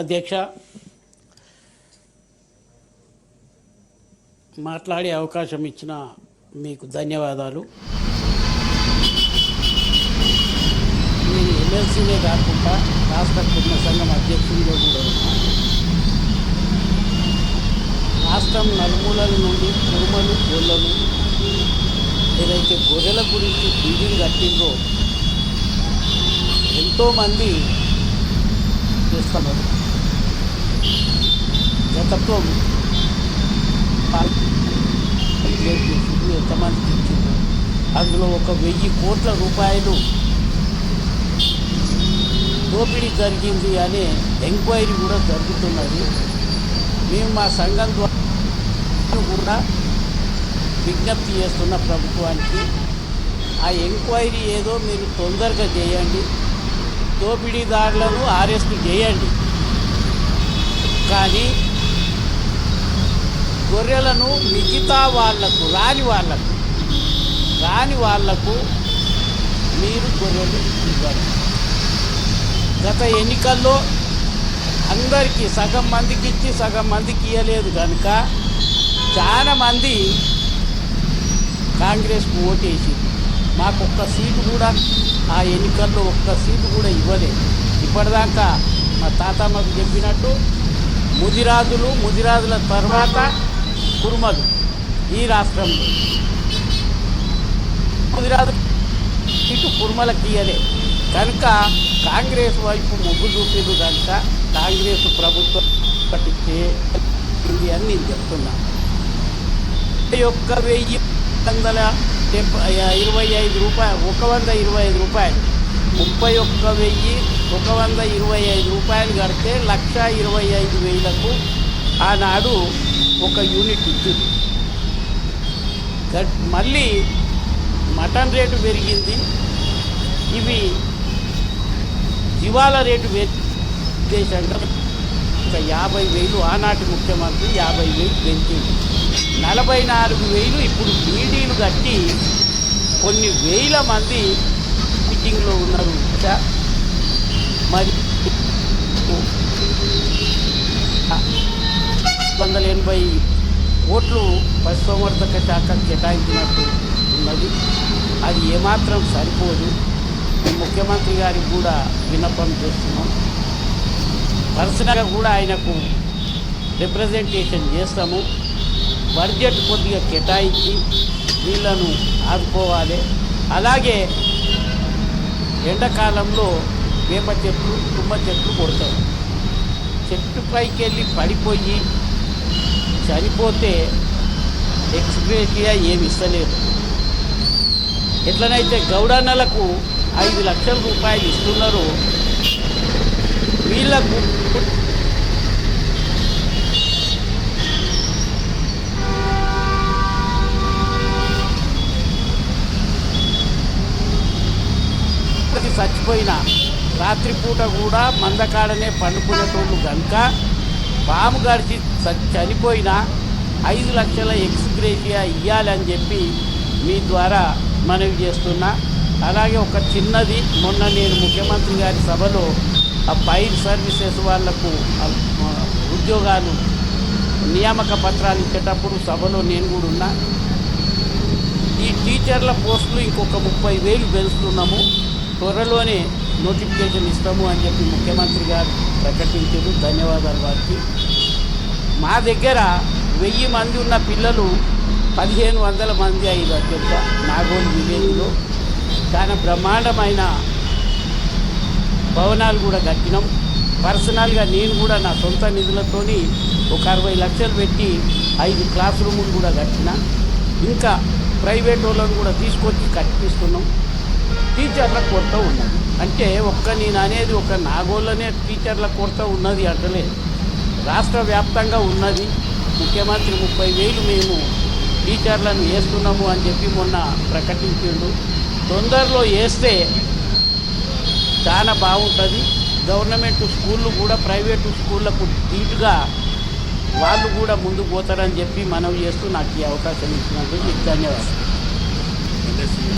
అధ్యక్ష మాట్లాడే అవకాశం ఇచ్చిన మీకు ధన్యవాదాలు. నేను ఎమ్మెల్సీనే కాకుండా రాష్ట్ర కుటుంబ సంఘం అధ్యక్షుడిగా కూడా రాష్ట్రం నలుమూలల నుండి కురుమలు గొల్లలు ఏదైతే గొర్రెల గురించి బిల్డింగ్ కట్టిందో ఎంతోమంది చేస్తున్నారు. గతంలో ఎంతమంది ఇచ్చిందో అందులో ఒక వెయ్యి కోట్ల రూపాయలు దోపిడీ జరిగింది అనే ఎంక్వైరీ కూడా జరుగుతున్నది. మేము మా సంఘం ద్వారా కూడా విజ్ఞప్తి చేస్తున్న ప్రభుత్వానికి ఆ ఎంక్వైరీ ఏదో మీరు తొందరగా చేయండి. దోపిడీదారులను అరెస్ట్ చేయండి. కానీ గొర్రెలను మిగతా వాళ్ళకు రాని వాళ్ళకు రాని వాళ్ళకు మీరు గొర్రెలు ఇవ్వండి గత ఎన్నికల్లో అందరికీ సగం మందికి ఇచ్చి సగం మందికి ఇవ్వలేదు కనుక చాలామంది కాంగ్రెస్కు ఓటేసి మాకు ఒక్క సీటు కూడా ఆ ఎన్నికల్లో ఒక్క సీటు కూడా ఇవ్వలేదు. ఇప్పటిదాకా మా తాతమ్మకు చెప్పినట్టు ముదిరాజులు ముదిరాజుల తర్వాత కురుమలు ఈ రాష్ట్రంలో. గుజరాత్ ఇటు కుర్మల తీయలే. కనుక కాంగ్రెస్ వైపు మొగ్గు చూపిండు కనుక కాంగ్రెస్ ప్రభుత్వం పట్టిస్తే ఇది అని నేను చెప్తున్నా. ఒక్క వెయ్యి వందల డెబ్బై ఇరవై ఐదు రూపాయలు ఒక వంద ఇరవై ఐదు రూపాయలు ముప్పై ఒక్క వెయ్యి ఒక వంద ఇరవై ఐదు రూపాయలు కడితే లక్ష ఇరవై ఐదు వేలకు ఆనాడు ఒక యూనిట్ ఇచ్చింది దట్ మళ్ళీ మటన్ రేటు పెరిగింది. ఇవి జీవాల రేటు చేశాక ఒక యాభై వేలు ఆనాటి ముఖ్యమంత్రి యాభై వేలు పెంచింది నలభై నాలుగు వేలు ఇప్పుడు బీడీలు కట్టి కొన్ని వేల మంది మీటింగ్లో ఉన్నారు. మరి వందల ఎనభై కోట్లు పశుసంవర్ధక శాఖ కేటాయించినట్టు ఉన్నది. అది ఏమాత్రం సరిపోదు. ముఖ్యమంత్రి గారికి కూడా విన్నపం చేస్తున్నాం. పర్సనల్గా కూడా ఆయనకు రిప్రజెంటేషన్ చేస్తాము. బడ్జెట్ కొద్దిగా కేటాయించి వీళ్ళను ఆదుకోవాలి. అలాగే ఎండాకాలంలో వేప చెట్లు తుమ్మ చెట్లు కొడతారు. చెట్టు పైకి వెళ్ళి పడిపోయి చనిపోతే ఎక్స్గ్రేషియా ఏమి ఇస్తలేదు. ఎట్లనైతే గౌడన్నలకు ఐదు లక్షల రూపాయలు ఇస్తున్నారో వీళ్ళకు చచ్చిపోయిన రాత్రిపూట కూడా మందకాడనే పండుకునేటోళ్ళు కనుక పాము గడిచి చ- చనిపోయిన ఐదు లక్షల ఎక్స్గ్రేషియా ఇవ్వాలని చెప్పి మీ ద్వారా మనవి చేస్తున్నా. అలాగే ఒక చిన్నది మొన్న నేను ముఖ్యమంత్రి గారి సభలో ఆ ఫైర్ సర్వీసెస్ వాళ్ళకు ఉద్యోగాలు నియామక పత్రాలు ఇచ్చేటప్పుడు సభలో నేను కూడా ఉన్నా. ఈ టీచర్ల పోస్టులు ఇంకొక ముప్పై వేలు పెంచుతున్నాము. త్వరలోనే నోటిఫికేషన్ ఇస్తాము అని చెప్పి ముఖ్యమంత్రి గారు ప్రకటించారు. ధన్యవాదాలు వారికి. మా దగ్గర వెయ్యి మంది ఉన్న పిల్లలు పదిహేను వందల మంది అయ్యారు అత్యంత నాగోలు విలేజ్లో. చాలా బ్రహ్మాండమైన భవనాలు కూడా కట్టినాం. పర్సనల్గా నేను కూడా నా సొంత నిధులతోని ఒక అరవై లక్షలు పెట్టి ఐదు క్లాస్ రూములు కూడా కట్టిన. ఇంకా ప్రైవేట్ వాళ్ళని కూడా తీసుకొచ్చి కట్టిస్తున్నాం. టీచర్ల కొత్త ఉన్నది. అంటే ఒక్క నేను అనేది ఒక నాగోళ్ళనే టీచర్ల కొరత ఉన్నది అంటలేదు రాష్ట్ర వ్యాప్తంగా ఉన్నది. ముఖ్యమంత్రి ముప్పై వేలు మేము టీచర్లను వేస్తున్నాము అని చెప్పి మొన్న ప్రకటించిండు. తొందరలో వేస్తే చాలా బాగుంటుంది. గవర్నమెంట్ స్కూళ్ళు కూడా ప్రైవేటు స్కూళ్ళకు ధీటుగా వాళ్ళు కూడా ముందుకు పోతారని చెప్పి మనం చేస్తూ నాకు ఈ అవకాశం ఇచ్చినందుకు ధన్యవాదాలు.